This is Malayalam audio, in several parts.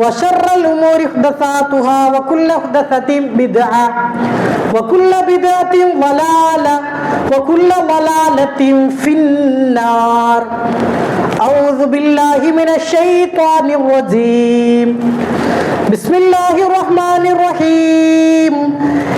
وشر الأمور محدثاتها وكل محدثة بدعة وكل بدعة ضلالة وكل ضلالة في النار. أعوذ بالله من الشيطان الرجيم. بسم الله الرحمن الرحيم.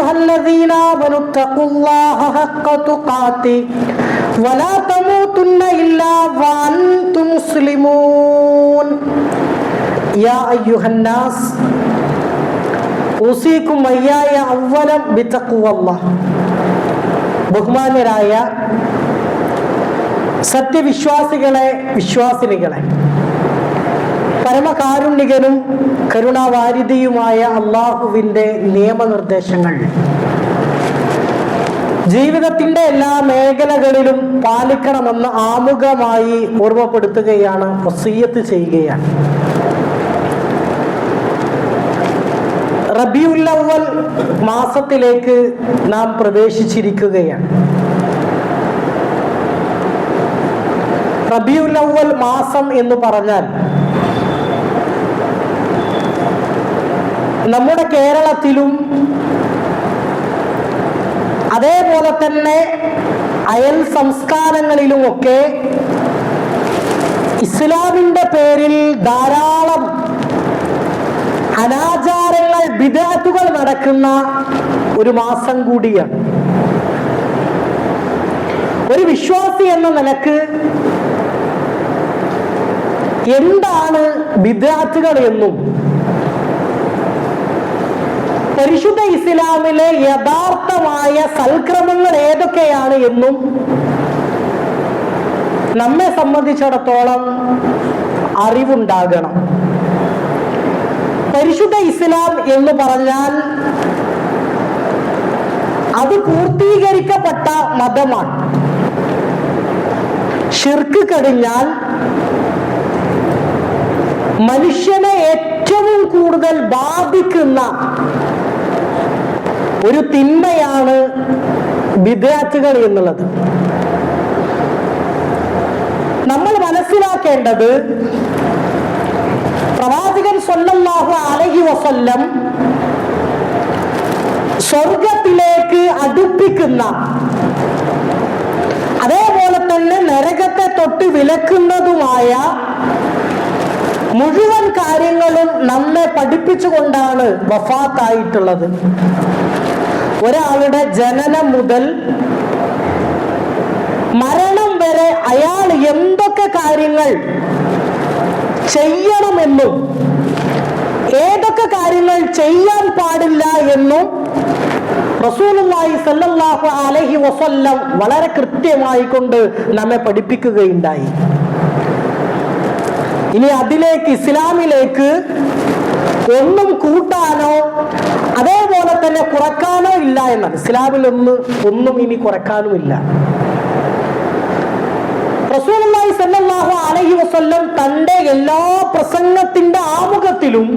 أيها الذين آمنوا اتقوا الله حق تقاته ولا تموتن إلا وأنتم مسلمون يا أيها الناس ഊസിക്കും വയ്യായ അവലം ബിത്തക്കുവല്ല ബഹുമാന്യരായ സത്യവിശ്വാസികളെ വിശ്വാസിനികളെ പരമകാരുണികനും കരുണാവാരിധിയുമായ അള്ളാഹുവിന്റെ നിയമനിർദ്ദേശങ്ങൾ. ജീവിതത്തിന്റെ എല്ലാ മേഖലകളിലും പാലിക്കണമെന്ന് ആമുഖമായി ഓർമ്മപ്പെടുത്തുകയാണ് വസീയത്ത് ചെയ്യുകയാണ്. റബിയുല്ലവൽ മാസത്തിലേക്ക് നാം പ്രവേശിച്ചിരിക്കുകയാണ്. റബിയുല്ലവൽ മാസം എന്ന് പറഞ്ഞാൽ നമ്മുടെ കേരളത്തിലും അതേപോലെ തന്നെ അയൽ സംസ്ഥാനങ്ങളിലുമൊക്കെ ഇസ്ലാമിന്റെ പേരിൽ ധാരാളം അനാചാരങ്ങൾ വിദാത്തുകൾ നടക്കുന്ന ഒരു മാസം കൂടിയാണ്. ഒരു വിശ്വാസി എന്ന നിലയ്ക്ക് എന്താണ് വിദ്യാർത്ഥികൾ എന്നും? പരിശുദ്ധ ഇസ്ലാമിലെ യഥാർത്ഥമായ സൽക്രമങ്ങൾ ഏതൊക്കെയാണ് എന്നും നമ്മെ സംബന്ധിച്ചിടത്തോളം അറിവുണ്ടാകണം. പരിശുദ്ധ ഇസ്ലാം എന്ന് പറഞ്ഞാൽ അത് പൂർത്തീകരിക്കപ്പെട്ട മതമാണ്. ഷിർക്ക് കഴിഞ്ഞാൽ മനുഷ്യനെ ഏറ്റവും കൂടുതൽ ബാധിക്കുന്ന ഒരു തിന്മയാണ് വിദ്യാർത്ഥികൾ എന്നുള്ളത്. നമ്മൾ മനസ്സിലാക്കേണ്ടത് പ്രവാചകൻ സ്വല്ലല്ലാഹു അലഹി വസല്ലം സ്വർഗത്തിലേക്ക് അടുപ്പിക്കുന്ന അതേപോലെ തന്നെ നരകത്തെ തൊട്ട് വിലക്കുന്നതുമായ മുഴുവൻ കാര്യങ്ങളും നമ്മെ പഠിപ്പിച്ചുകൊണ്ടാണ് വഫാത്തായിട്ടുള്ളത്. ഒരാളുടെ ജനനം മുതൽ മരണം വരെ അയാൾ എന്തൊക്കെ കാര്യങ്ങൾ ചെയ്യണമെന്നും ഏതൊക്കെ കാര്യങ്ങൾ ചെയ്യാൻ പാടില്ല എന്നും റസൂലുള്ളാഹി സല്ലല്ലാഹു അലൈഹി വസല്ലം വളരെ കൃത്യമായി കൊണ്ട് നമ്മെ പഠിപ്പിക്കുകയുണ്ടായി. ഇനി അതിലേക്ക് ഇസ്ലാമിലേക്ക് ഒന്നും കൂട്ടാനോ അതേപോലെ തന്നെ കുറക്കാനോ ഇല്ല എന്നാണ് ഇസ്ലാമിൽ ഒന്ന് ഒന്നും ഇനി കുറക്കാനുമില്ല ഇല്ല. അലൈഹി വസല്ലം തന്റെ എല്ലാ പ്രസംഗത്തിന്റെ ആമുഖത്തിലും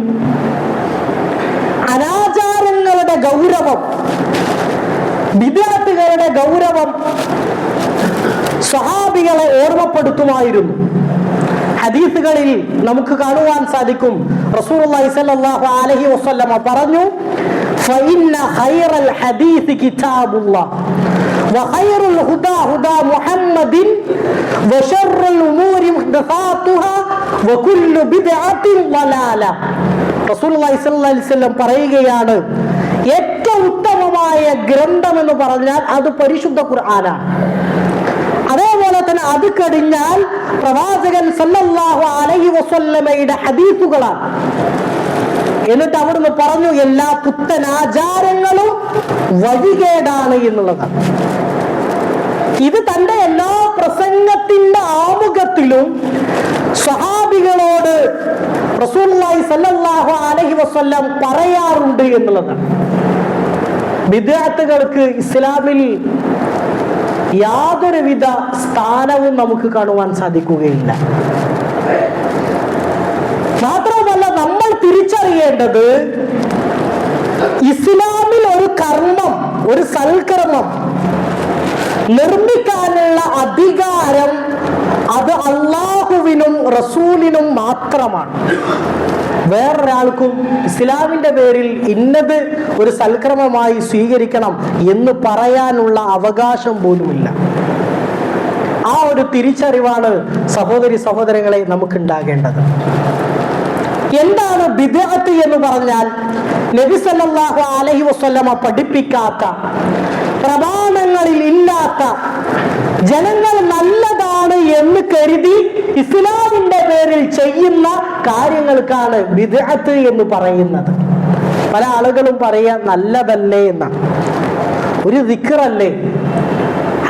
അനാചാരങ്ങളുടെ ഗൗരവം വിദ്യാർത്ഥികളുടെ ഗൗരവം സ്വഹാബികളെ ഓർമ്മപ്പെടുത്തുമായിരുന്നു. ഹദീസുകളിൽ നമുക്ക് കാണുവാൻ സാധിക്കും റസൂലുള്ളാഹി സ്വല്ലല്ലാഹു അലൈഹി വസല്ലമ പറഞ്ഞു فإن خير الحديث كتاب الله وخير الهدى هدى محمد وشر الأمور محدثاتها وكل بدعة ضلالة റസൂലുള്ളാഹി സ്വല്ലല്ലാഹി അലൈഹി വസല്ലം പറയുകയാണ് ഏറ്റവും ഉത്തമമായ ഗ്രന്ഥം എന്ന് പറഞ്ഞാൽ അത് പരിശുദ്ധ ഖുർആനാണ് അതേപോലെ തന്നെ അത് കഴിഞ്ഞാൽ പ്രവാചകൻ സല്ലല്ലാഹു അലൈഹി വസല്ലമയുടെ ഹദീസുകളാണ്. എന്നിട്ട് അവിടുന്ന് പറഞ്ഞു എല്ലാ പുത്തൻ ആചാരങ്ങളും വഴികേടാണ് എന്നുള്ളതാണ് ഇത് തന്റെ എല്ലാ പ്രസംഗത്തിന്റെ ആമുഖത്തിലും വസല്ലം പറയാറുണ്ട് എന്നുള്ളതാണ്. വിദ്യാർത്ഥികൾക്ക് ഇസ്ലാമിൽ യാതൊരുവിധ സ്ഥാനവും നമുക്ക് കാണുവാൻ സാധിക്കുകയില്ല. മാത്രമല്ല നമ്മൾ തിരിച്ചറിയേണ്ടത് ഇസ്ലാമിൽ ഒരു കർമ്മം ഒരു സൽക്കർമ്മം നിർമ്മിക്കാനുള്ള അധികാരം അത് അള്ളാഹുവിനും റസൂലിനും മാത്രമാണ്. വേറൊരാൾക്കും ഇസ്ലാമിന്റെ പേരിൽ ഇന്നത് ഒരു സൽക്രമമായി സ്വീകരിക്കണം എന്ന് പറയാനുള്ള അവകാശം പോലുമില്ല. ആ ഒരു തിരിച്ചറിവാണ് സഹോദരി സഹോദരങ്ങളെ നമുക്കുണ്ടാകേണ്ടത്. എന്താണ് ബിദ്അത്ത് എന്ന് പറഞ്ഞാൽ നബി സല്ലല്ലാഹു അലൈഹി വസല്ലമ പഠിപ്പിക്കാത്ത പ്രമാണങ്ങളിൽ ഇല്ലാത്ത ജനങ്ങൾ നല്ലതാണ് എന്ന് കരുതി ഇസ്ലാമിന്റെ പേരിൽ ചെയ്യുന്ന കാര്യങ്ങൾക്കാണ് വിദഗ്ധ എന്ന് പറയുന്നത്. പല ആളുകളും പറയാ നല്ലതല്ലേ എന്നാണ് ഒരു ദിക്കറല്ലേ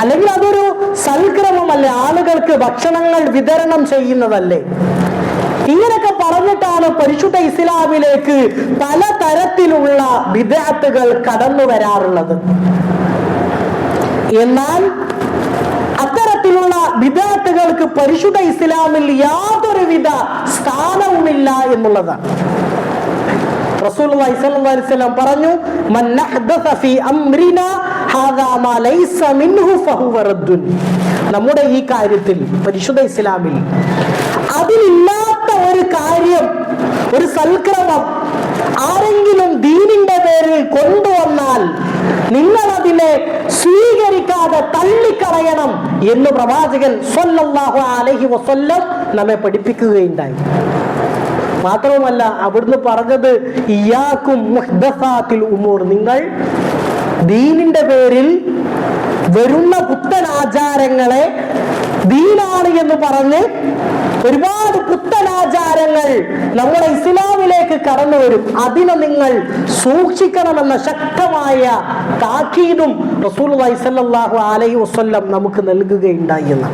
അല്ലെങ്കിൽ അതൊരു സൽക്രമമല്ലേ? ആളുകൾക്ക് ഭക്ഷണങ്ങൾ വിതരണം ചെയ്യുന്നതല്ലേ? ഇങ്ങനൊക്കെ പറഞ്ഞിട്ടാണ് പരിശുദ്ധ ഇസ്ലാമിലേക്ക് പല തരത്തിലുള്ള വിദഗ്ധകൾ കടന്നു വരാറുള്ളത് എന്നാൽ അത്തരത്തിലുള്ള വിദ്യാർത്ഥികൾക്ക് പരിശുദ്ധ ഇസ്ലാമിൽ യാതൊരുവിധ സ്ഥാനവുമില്ല എന്നുള്ളതാണ്. റസൂലുള്ളാഹി സ്വല്ലല്ലാഹു അലൈഹി വസല്ലം പറഞ്ഞു മൻ അഹ്ദസ ഫീ അംരിനാ ഹാദാ മാ ലൈസ മിൻഹു ഫഹുവ റദ്ദുൻ നമ്മുടെ ഈ കാര്യത്തിൽ പരിശുദ്ധ ഇസ്ലാമിൽ അതിലില്ലാത്ത ഒരു കാര്യം ഒരു സൽക്രമം ആരെങ്കിലും ദീനിന്റെ പേരിൽ കൊണ്ടുവന്നാൽ നിങ്ങൾ അതിനെ സ്വീകരിക്കാതെ തള്ളിക്കളയണം എന്ന് പ്രവാചകൻ അലൈഹി വസല്ലം നമ്മെ പഠിപ്പിക്കുകയുണ്ടായി. മാത്രവുമല്ല അവിടുന്ന് പറഞ്ഞത് ഇയാക്കും മുഹ്ദസാത്തിൽ ഉമൂർ. നിങ്ങൾ ദീനിന്റെ പേരിൽ വരുന്ന പുത്തൻ ആചാരങ്ങളെ ദീനാണ് എന്ന് പറഞ്ഞ് ഒരുപാട് പുത്തൻ ആചാരങ്ങൾ നമ്മുടെ ഇസ്ലാമിലേക്ക് കടന്നു വരും. അതിനെ നിങ്ങൾ സൂക്ഷിക്കണമെന്ന ശക്തമായ താക്കീതും റസൂൽ വൈസല്ലാഹു അലൈഹി വസ്ല്ലം നമുക്ക് നൽകുകയുണ്ടായി എന്ന്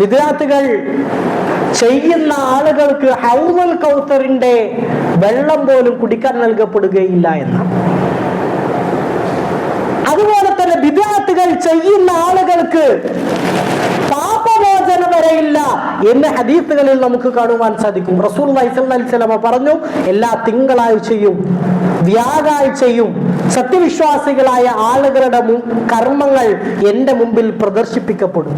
വിദ്യാർത്ഥികൾ ചെയ്യുന്ന ആളുകൾക്ക് ഹൗമൽ കൗത്തറിന്റെ വെള്ളം പോലും കുടിക്കാൻ നൽകപ്പെടുകയില്ല എന്ന് അതുപോലെ തന്നെ വിദ്യാർത്ഥികൾ ചെയ്യുന്ന ആളുകൾക്ക് വരെയില്ല എന്ന് ഹദീസുകളിൽ നമുക്ക് കാണുവാൻ സാധിക്കും. റസൂൽ വൈസല്ലമ പറഞ്ഞു എല്ലാ തിങ്കളാഴ്ചയും വ്യാഴാഴ്ചയും സത്യവിശ്വാസികളായ ആളുകളുടെ കർമ്മങ്ങൾ എന്റെ മുമ്പിൽ പ്രദർശിപ്പിക്കപ്പെടും.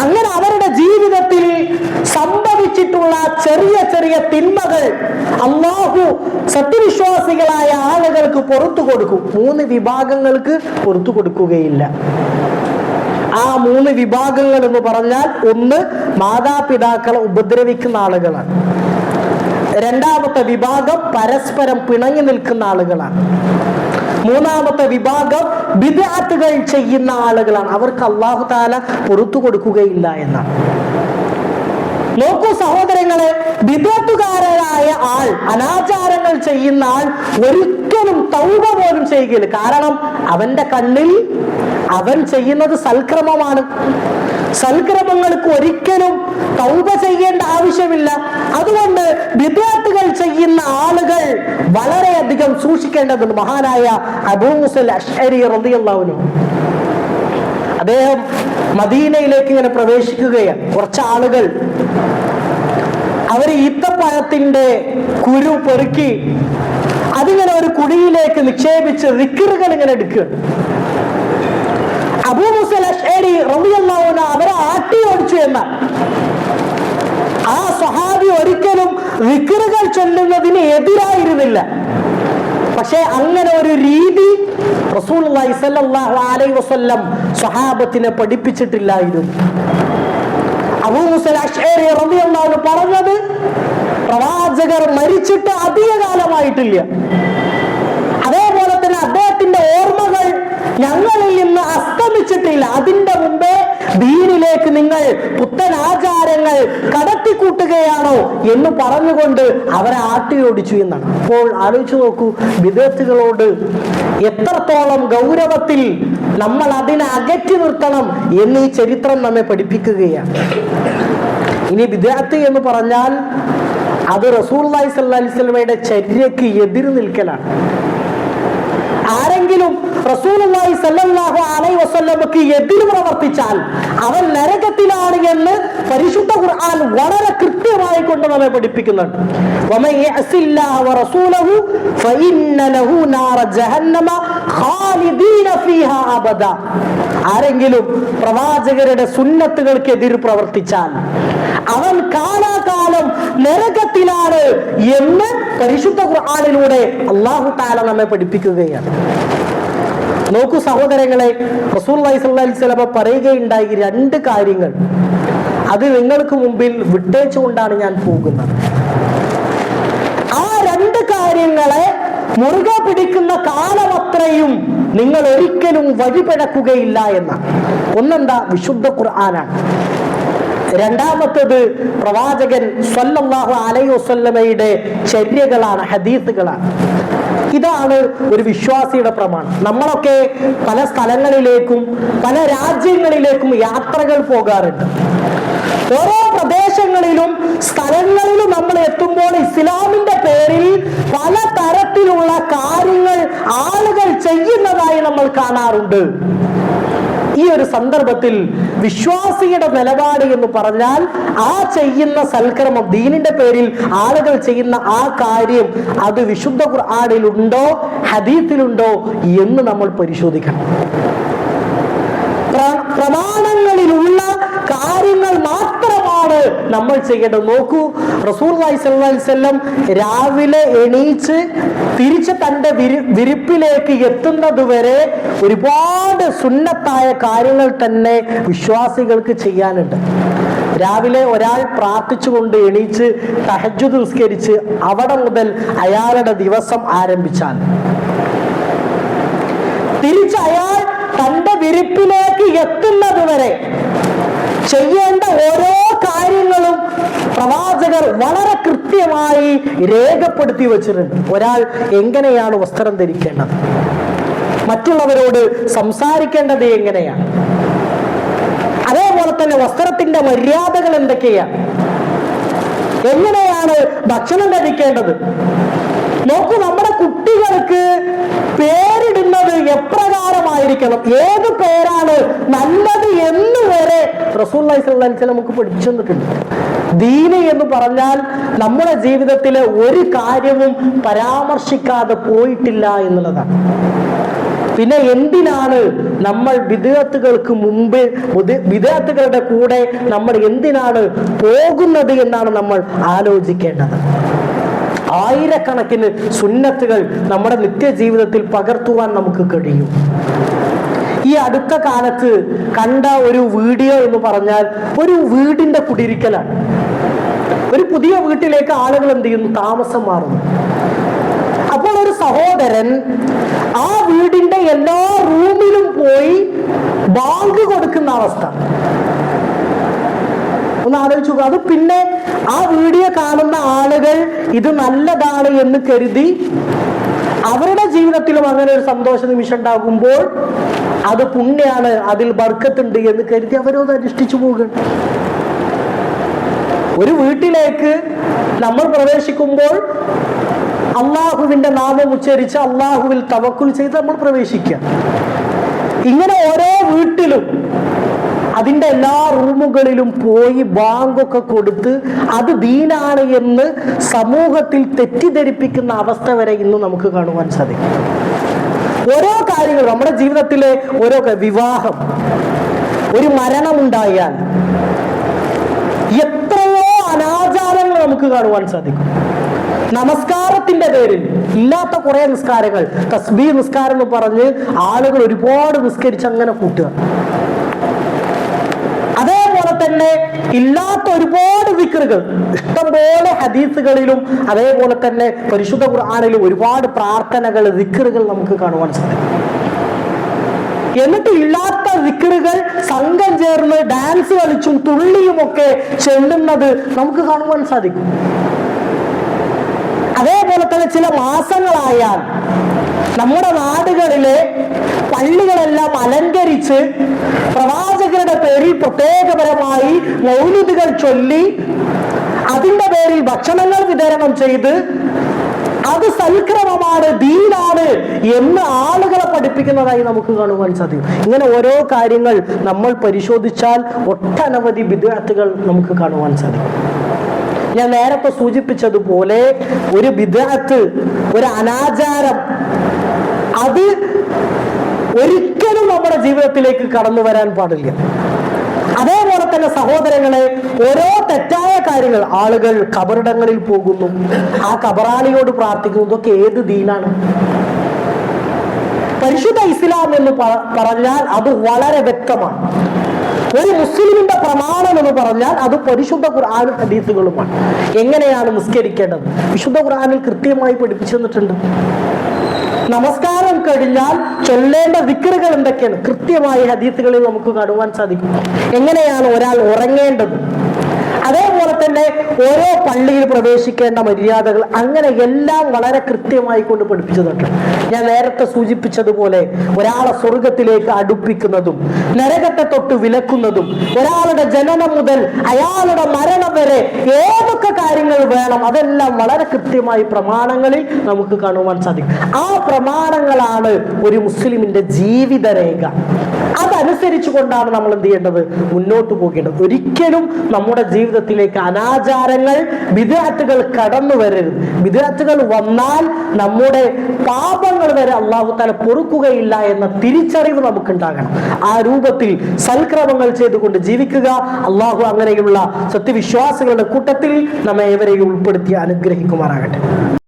അങ്ങനെ അവരുടെ ജീവിതത്തിൽ സംഭവിച്ചിട്ടുള്ള ചെറിയ ചെറിയ തിന്മകൾ അള്ളാഹു സത്യവിശ്വാസികളായ ആളുകൾക്ക് പുറത്തു കൊടുക്കും. മൂന്ന് വിഭാഗങ്ങൾക്ക് പുറത്തു കൊടുക്കുകയില്ല. ആ മൂന്ന് വിഭാഗങ്ങൾ എന്ന് പറഞ്ഞാൽ ഒന്ന് മാതാപിതാക്കളെ ഉപദ്രവിക്കുന്ന ആളുകളാണ്. രണ്ടാമത്തെ വിഭാഗം പരസ്പരം പിണങ്ങി നിൽക്കുന്ന ആളുകളാണ്. മൂന്നാമത്തെ വിഭാഗം വിദാത്തുകൾ ചെയ്യുന്ന ആളുകളാണ്. അവർക്ക് അള്ളാഹു താല പുറത്തു കൊടുക്കുകയില്ല എന്നാണ്. നോക്കൂ സഹോദരങ്ങളെ വിദഗ്ധകാരനായ ആൾ അനാചാരങ്ങൾ ചെയ്യുന്ന ആൾ ഒരിക്കലും തൗബ പോലും ചെയ്യുകയില്ല കാരണം അവന്റെ കണ്ണിൽ അവൻ ചെയ്യുന്നത് സൽക്രമമാണ്. സൽക്രമങ്ങൾക്ക് ഒരിക്കലും തൗബ ചെയ്യേണ്ട ആവശ്യമില്ല. അതുകൊണ്ട് വിദ്യാർത്ഥികൾ ചെയ്യുന്ന ആളുകൾ വളരെയധികം സൂക്ഷിക്കേണ്ടതുണ്ട്. മഹാനായ അബൂമുസൽ അദ്ദേഹം മദീനയിലേക്ക് ഇങ്ങനെ പ്രവേശിക്കുകയാണ്. കുറച്ച് ആളുകൾ അവർ ഈത്തപ്പഴത്തിന്റെ കുരു പെറുക്കി അതിങ്ങനെ ഒരു കുടിയിലേക്ക് നിക്ഷേപിച്ച് റിക്കറുകൾ ഇങ്ങനെ അൻഹു അവരെ ആട്ടി ഓടിച്ചു എന്ന. ആ സഹാബി ഒരിക്കലും റിക്കറുകൾ ചൊല്ലുന്നതിന് എതിരായിരുന്നില്ല. പക്ഷേ അങ്ങനെ ഒരു രീതി റസൂൽ അലൈഹി വസല്ലം സ്വഹാബത്തിനെ പഠിപ്പിച്ചിട്ടില്ലായിരുന്നു. അബൂ മുസൽ അഷ്അരി റളിയല്ലാഹു അൻഹു പറഞ്ഞത് പ്രവാചകർ മരിച്ചിട്ട് അധിക കാലമായിട്ടില്ല. അതേപോലെ തന്നെ അദ്ദേഹത്തിന്റെ ഓർമ്മകൾ ഞങ്ങളിൽ നിന്ന് അസ്തമിച്ചിട്ടില്ല. അതിന്റെ മുമ്പേ ദീനിലേക്ക് നിങ്ങൾ പുത്തൻ ആചാരങ്ങൾ കടത്തിക്കൂട്ടുകയാണോ എന്ന് പറഞ്ഞുകൊണ്ട് അവരെ ആട്ടിയോടിച്ചു എന്നാണ്. അപ്പോൾ ആലോചിച്ചു നോക്കൂ വിദേശികളോട് എത്രത്തോളം ഗൗരവത്തിൽ നമ്മൾ അതിനെ അകറ്റി നിർത്തണം എന്ന് ഈ ചരിത്രം നമ്മെ പഠിപ്പിക്കുകയാണ്. ഇനി വിദ്യാർത്ഥി എന്ന് പറഞ്ഞാൽ അത് റസൂൽ അലൈഹി സ്വലമയുടെ ചര്യക്ക് എതിര് നിൽക്കലാണ്. ആരെങ്കിലും റസൂലുള്ളാഹി സല്ലല്ലാഹു അലൈഹി വസല്ലമക്ക് എതിര് പ്രവർത്തിച്ചാൽ അവൻ നരകത്തിലാണ് എന്ന് പരിശുദ്ധ ഖുർആൻ വളരെ കൃത്യമായി കൊണ്ട് നമ്മെ പഠിപ്പിക്കുന്നുണ്ട്. ആരെങ്കിലും പ്രവാചകരുടെ സുന്നത്തുകൾക്ക് എതിർ പ്രവർത്തിച്ചാൽ അവൻ കാലാകാലം നരകത്തിലാണ് എന്ന് പരിശുദ്ധ ഖുർആാനിലൂടെ അള്ളാഹു താല നമ്മെ പഠിപ്പിക്കുകയാണ്. നോക്കൂ സഹോദരങ്ങളെ റസൂൽ സ്വലമ പറയുകയുണ്ടായി രണ്ട് കാര്യങ്ങൾ. അത് നിങ്ങൾക്ക് മുമ്പിൽ വിട്ടേച്ചുകൊണ്ടാണ് ഞാൻ പോകുന്നത്. ആ രണ്ട് കാര്യങ്ങളെ മുറുകെ പിടിക്കുന്ന കാലം അത്രയും നിങ്ങൾ ഒരിക്കലും വഴിപിഴക്കുകയില്ല എന്നാണ്. ഒന്നെന്താ? വിശുദ്ധ ഖുർആനാണ്. രണ്ടാമത്തത് പ്രവാചകൻ അലൈഹി വസല്ലമയുടെ ചര്യകളാണ് ഹദീസുകളാണ്. ഇതാണ് ഒരു വിശ്വാസിയുടെ പ്രമാണം. നമ്മളൊക്കെ പല സ്ഥലങ്ങളിലേക്കും പല രാജ്യങ്ങളിലേക്കും യാത്രകൾ പോകാറുണ്ട്. ഓരോ പ്രദേശങ്ങളിലും സ്ഥലങ്ങളിലും നമ്മൾ എത്തുമ്പോൾ ഇസ്ലാമിന്റെ പേരിൽ പല തരത്തിലുള്ള കാര്യങ്ങൾ ആളുകൾ ചെയ്യുന്നതായി നമ്മൾ കാണാറുണ്ട്. ഈ ഒരു സന്ദർഭത്തിൽ വിശ്വാസിയുടെ നിലപാട് എന്ന് പറഞ്ഞാൽ ആ ചെയ്യുന്ന സൽക്രമം ദീനിന്റെ പേരിൽ ആളുകൾ ചെയ്യുന്ന ആ കാര്യം അത് വിശുദ്ധ ഖുർആാനിലുണ്ടോ ഹദീത്തിലുണ്ടോ എന്ന് നമ്മൾ പരിശോധിക്കണം. പ്ര- പ്രമാണങ്ങളിലുള്ള കാര്യങ്ങൾ നമ്മൾ ചെയ്യേണ്ടത്. നോക്കൂ റസൂൽ വസ്ലം രാവിലെ എണീച്ച് തിരിച്ച് തന്റെ വിരി വിരിപ്പിലേക്ക് എത്തുന്നത് വരെ ഒരുപാട് സുന്നത്തായ കാര്യങ്ങൾ തന്നെ വിശ്വാസികൾക്ക് ചെയ്യാനുണ്ട്. രാവിലെ ഒരാൾ പ്രാർത്ഥിച്ചുകൊണ്ട് എണീച്ച് തഹജു നിസ്കരിച്ച് അവിടെ മുതൽ അയാളുടെ ദിവസം ആരംഭിച്ചാൽ തിരിച്ച് അയാൾ തന്റെ വിരിപ്പിലേക്ക് എത്തുന്നത് വരെ ചെയ്യേണ്ട ഓരോ പ്രവാചകർ വളരെ കൃത്യമായി രേഖപ്പെടുത്തി വച്ചിട്ടുണ്ട്. ഒരാൾ എങ്ങനെയാണ് വസ്ത്രം ധരിക്കേണ്ടത്? മറ്റുള്ളവരോട് സംസാരിക്കേണ്ടത് എങ്ങനെയാണ്? അതേപോലെ തന്നെ വസ്ത്രത്തിന്റെ മര്യാദകൾ എന്തൊക്കെയാണ്? എങ്ങനെയാണ് ഭക്ഷണം കഴിക്കേണ്ടത് നോക്കൂ നമ്മുടെ കുട്ടികൾക്ക് പേരിടുന്നത് എപ്രകാരമായിരിക്കണം? ഏത് പേരാണ് നല്ലത് എന്ന് വരെ റസൂൽ നമുക്ക് പഠിപ്പിച്ചു തന്നിട്ടുണ്ട് ദീന എന്ന് പറഞ്ഞാൽ നമ്മുടെ ജീവിതത്തിലെ ഒരു കാര്യവും പരാമർശിക്കാതെ പോയിട്ടില്ല എന്നുള്ളതാണ്. പിന്നെ എന്തിനാണ് നമ്മൾ വിദേഹത്തുകൾക്ക് മുമ്പ് വിദേഹത്തുകളുടെ കൂടെ നമ്മൾ എന്തിനാണ് പോകുന്നത് എന്നാണ് നമ്മൾ ആലോചിക്കേണ്ടത്. ആയിരക്കണക്കിന് സുന്നത്തുകൾ നമ്മുടെ നിത്യജീവിതത്തിൽ പകർത്തുവാൻ നമുക്ക് കഴിയും. ഈ അടുത്ത കാലത്ത് കണ്ട ഒരു വീഡിയോ എന്ന് പറഞ്ഞാൽ ഒരു വീടിന്റെ കുടിയിരിക്കലാണ്. ഒരു പുതിയ വീട്ടിലേക്ക് ആളുകൾ എന്ത് ചെയ്യുന്നു? താമസം മാറുന്നു. അപ്പോൾ ഒരു സഹോദരൻ ആ വീടിന്റെ എല്ലാ റൂമിലും പോയി ബാങ്ക് കൊടുക്കുന്ന അവസ്ഥ. ഒന്ന് ആലോചിച്ചു അത് പിന്നെ ആ വീഡിയോ കാണുന്ന ആളുകൾ ഇത് നല്ലതാണ് എന്ന് കരുതി അവരുടെ ജീവിതത്തിലും അങ്ങനെ ഒരു സന്തോഷ നിമിഷം ഉണ്ടാകുമ്പോൾ അത് പുണ്യാണ് അതിൽ ബർക്കത്തുണ്ട് എന്ന് കരുതി അവരത് അനുഷ്ഠിച്ചു പോകുകയാണ് ഒരു വീട്ടിലേക്ക് നമ്മൾ പ്രവേശിക്കുമ്പോൾ അള്ളാഹുവിന്റെ നാമം ഉച്ചരിച്ച് അള്ളാഹുവിൽ തവക്കുൽ ചെയ്ത് നമ്മൾ പ്രവേശിക്കാം ഇങ്ങനെ ഓരോ വീട്ടിലും അതിന്റെ എല്ലാ റൂമുകളിലും പോയി ബാങ്കൊക്കെ കൊടുത്ത് അത് ദീനാണ് എന്ന് സമൂഹത്തിൽ തെറ്റിദ്ധരിപ്പിക്കുന്ന അവസ്ഥ വരെ ഇന്ന് നമുക്ക് കാണുവാൻ സാധിക്കും. ഓരോ കാര്യങ്ങൾ നമ്മുടെ ജീവിതത്തിലെ ഓരോ വിവാഹം ഒരു മരണമുണ്ടായാൽ എത്രയോ അനാചാരങ്ങൾ നമുക്ക് കാണുവാൻ സാധിക്കും. നമസ്കാരത്തിന്റെ പേരിൽ ഇല്ലാത്ത കുറെ നിസ്കാരങ്ങൾ തസ്ബീ നിസ്കാരം എന്ന് പറഞ്ഞ് ആളുകൾ ഒരുപാട് നിസ്കരിച്ച് അങ്ങനെ കൂട്ടുക. അതേപോലെ തന്നെ ഇല്ലാത്ത ഒരുപാട് വിക്രുകൾ ഇഷ്ടംപോലെ ഹദീസുകളിലും അതേപോലെ തന്നെ പരിശുദ്ധ ഖുർആാനിലും ഒരുപാട് പ്രാർത്ഥനകൾ വിക്രുകൾ നമുക്ക് കാണുവാൻ സാധിക്കും. എന്നിട്ട് ഇല്ലാത്ത വിക്രുകൾ സംഘം ചേർന്ന് ഡാൻസ് കളിച്ചും തുള്ളിയും ഒക്കെ ചെല്ലുന്നത് നമുക്ക് കാണുവാൻ സാധിക്കും. അതേപോലെ തന്നെ ചില മാസങ്ങളായാൽ നമ്മുടെ നാടുകളിലെ പള്ളികളെല്ലാം അലങ്കരിച്ച് പ്രവാചകരുടെ പേരിൽ പ്രത്യേകപരമായി മൗലിതുകൾ ചൊല്ലി അതിന്റെ പേരിൽ ഭക്ഷണങ്ങൾ വിതരണം ചെയ്ത് അത് സൽക്രമമാണ് ദീനാണ് എന്ന് ആളുകളെ പഠിപ്പിക്കുന്നതായി നമുക്ക് കാണുവാൻ സാധിക്കും. ഇങ്ങനെ ഓരോ കാര്യങ്ങൾ നമ്മൾ പരിശോധിച്ചാൽ ഒട്ടനവധി വിദ്യാർത്ഥികൾ നമുക്ക് കാണുവാൻ സാധിക്കും. ഞാൻ നേരത്തെ സൂചിപ്പിച്ചതുപോലെ ഒരു വിദ്യാർത്ഥി ഒരു അനാചാരം അത് ഒരിക്കലും നമ്മുടെ ജീവിതത്തിലേക്ക് കടന്നു വരാൻ പാടില്ല. അതേപോലെ തന്നെ സഹോദരങ്ങളെ ഓരോ തെറ്റായ കാര്യങ്ങൾ ആളുകൾ കബറിടങ്ങളിൽ പോകുന്നു. ആ കബറാളിയോട് പ്രാർത്ഥിക്കുന്നു ഇതൊക്കെ ഏത് ദീനാണ്? പരിശുദ്ധ ഇസ്ലാം എന്ന് പറഞ്ഞാൽ അത് വളരെ വ്യക്തമാണ്. ഒരു മുസ്ലിമിന്റെ പ്രമാണം എന്ന് പറഞ്ഞാൽ അത് പരിശുദ്ധ ഖുർആാനും ഹദീസുകളുമാണ്. എങ്ങനെയാണ് നിസ്കരിക്കേണ്ടത്? വിശുദ്ധ ഖുർആനിൽ കൃത്യമായി പഠിപ്പിച്ചു തന്നിട്ടുണ്ട്. നമസ്കാരം കഴിഞ്ഞാൽ ചൊല്ലേണ്ട വിക്രുകൾ എന്തൊക്കെയാണ്? കൃത്യമായി ഹദീസുകളിൽ നമുക്ക് കാണുവാൻ സാധിക്കും. എങ്ങനെയാണ് ഒരാൾ ഉറങ്ങേണ്ടത്? അതേപോലെ തന്നെ ഓരോ പള്ളിയിൽ പ്രവേശിക്കേണ്ട മര്യാദകൾ അങ്ങനെ എല്ലാം വളരെ കൃത്യമായി കൊണ്ട് പഠിപ്പിച്ചതുണ്ട്. ഞാൻ നേരത്തെ സൂചിപ്പിച്ചതുപോലെ ഒരാളെ സ്വർഗത്തിലേക്ക് അടുപ്പിക്കുന്നതും നരകത്തെ തൊട്ട് വിലക്കുന്നതും ഒരാളുടെ ജനനം മുതൽ അയാളുടെ മരണം വരെ ഏതൊക്കെ കാര്യങ്ങൾ വേണം അതെല്ലാം വളരെ കൃത്യമായി പ്രമാണങ്ങളിൽ നമുക്ക് കാണുവാൻ സാധിക്കും. ആ പ്രമാണങ്ങളാണ് ഒരു മുസ്ലിമിന്റെ ജീവിതരേഖ. അതനുസരിച്ച് കൊണ്ടാണ് നമ്മൾ എന്ത് ചെയ്യേണ്ടത്? മുന്നോട്ട് പോകേണ്ടത്. ഒരിക്കലും നമ്മുടെ ജീവിതത്തിലേക്ക് അനാചാരങ്ങൾ വിദ്യാർത്ഥികൾ കടന്നു വരരുത്. വിദ്യാർത്ഥികൾ വന്നാൽ നമ്മുടെ പാപങ്ങൾ വരെ അള്ളാഹു താല പൊറുക്കുകയില്ല എന്ന തിരിച്ചറിവ് നമുക്കുണ്ടാകണം. ആ രൂപത്തിൽ സൽക്രമങ്ങൾ ചെയ്തുകൊണ്ട് ജീവിക്കുക അള്ളാഹു അങ്ങനെയുള്ള സത്യവിശ്വാസികളുടെ കൂട്ടത്തിൽ നമ്മെ ഏവരെയും ഉൾപ്പെടുത്തി അനുഗ്രഹിക്കുമാറാകട്ടെ.